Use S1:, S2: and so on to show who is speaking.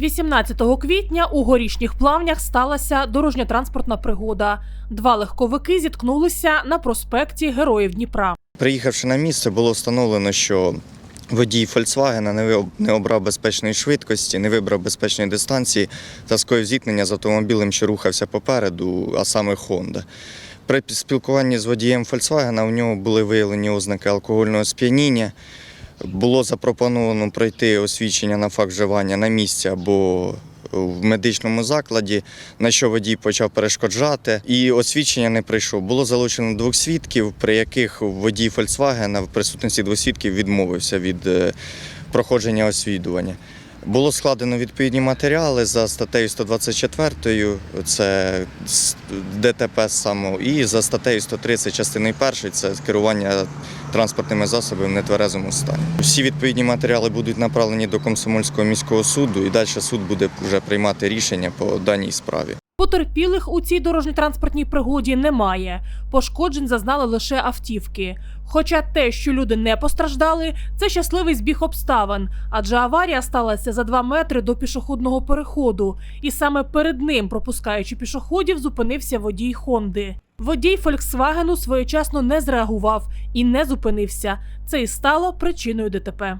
S1: 18 квітня у горішніх плавнях сталася дорожньо-транспортна пригода. Два легковики зіткнулися на проспекті Героїв Дніпра.
S2: Приїхавши на місце, було встановлено, що водій Фольксвагена не обрав безпечної швидкості, не вибрав безпечної дистанції та скоїв зіткнення з автомобілем, що рухався попереду, а саме Honda. При спілкуванні з водієм Фольксвагена у нього були виявлені ознаки алкогольного сп'яніння. Було запропоновано пройти освідчення на факт вживання на місці або в медичному закладі, на що водій почав перешкоджати, і освідчення не прийшов. Було залучено двох свідків, при яких водій Фольксвагена в присутності двох свідків відмовився від е, проходження освідування. Було складено відповідні матеріали за статтею 124, це ДТП саме, і за статтею 130 частини 1, це керування транспортними засобами в нетверезому стані. Всі відповідні матеріали будуть направлені до Комсомольського міського суду, і далі суд буде вже приймати рішення по даній справі.
S1: Потерпілих у цій дорожньо-транспортній пригоді немає. Пошкоджень зазнали лише автівки. Хоча те, що люди не постраждали, це щасливий збіг обставин, адже аварія сталася за два метри до пішохідного переходу, і саме перед ним, пропускаючи пішоходів, зупинився водій Хонди. Водій Фольксвагену своєчасно не зреагував і не зупинився. Це і стало причиною ДТП.